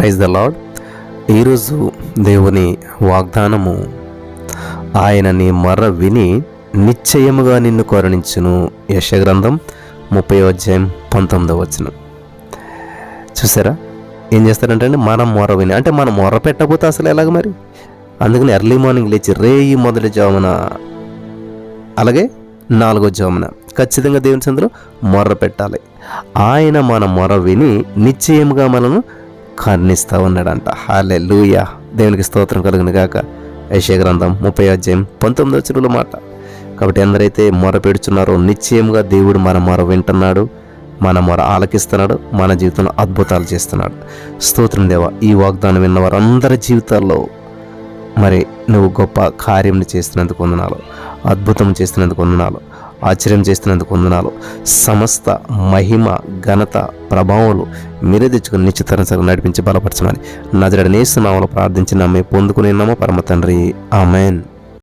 Praise the lord ఈరోజు దేవుని వాగ్దానము ఆయన నీ మర్ర విని నిశ్చయముగా నిన్ను కరుణించును. యశగ్రంథం ముప్పై అధ్యాయం పంతొమ్మిదవ వచ్చిన చూసారా? ఏం చేస్తారంటే మనం మొర విని అంటే మనం మొర పెట్టకపోతే అసలు ఎలాగ మరి? అందుకని ఎర్లీ మార్నింగ్ లేచి రేయి మొదటి జామున అలాగే నాలుగో జామున ఖచ్చితంగా దేవుని సందులో మొర్ర పెట్టాలి ఆయన మన మొర విని నిశ్చయముగా మనను కర్ణిస్తూ ఉన్నాడంట. హాలే లూయ దేవునికి స్తోత్రం కలిగిన గాక. యశ గ్రంథం ముప్పై అధ్యాయం పంతొమ్మిది వచ్చిన మాట. కాబట్టి ఎందరైతే మొర పెడుచున్నారో దేవుడు మన మొర వింటున్నాడు. మన మొర ఆలకిస్తున్నాడు. మన జీవితంలో అద్భుతాలు చేస్తున్నాడు. స్తోత్రం దేవ. ఈ వాగ్దానం విన్న వారందరి జీవితాల్లో మరి నువ్వు గొప్ప కార్యం చేస్తున్నందుకు వందనాలు. అద్భుతం చేస్తున్నందుకు వందనాలు. ఆశ్చర్యం చేస్తున్నందుకు వందనాలు. సమస్త మహిమ ఘనత ప్రభావాలు మీరే తెచ్చుకుని నిశ్చితరం నడిపించి బలపరచమని. నజరడనేస్తున్నామని ప్రార్థించి నమ్మే పొందుకునే నమ్మ పరమ తండ్రి. ఆమెన్.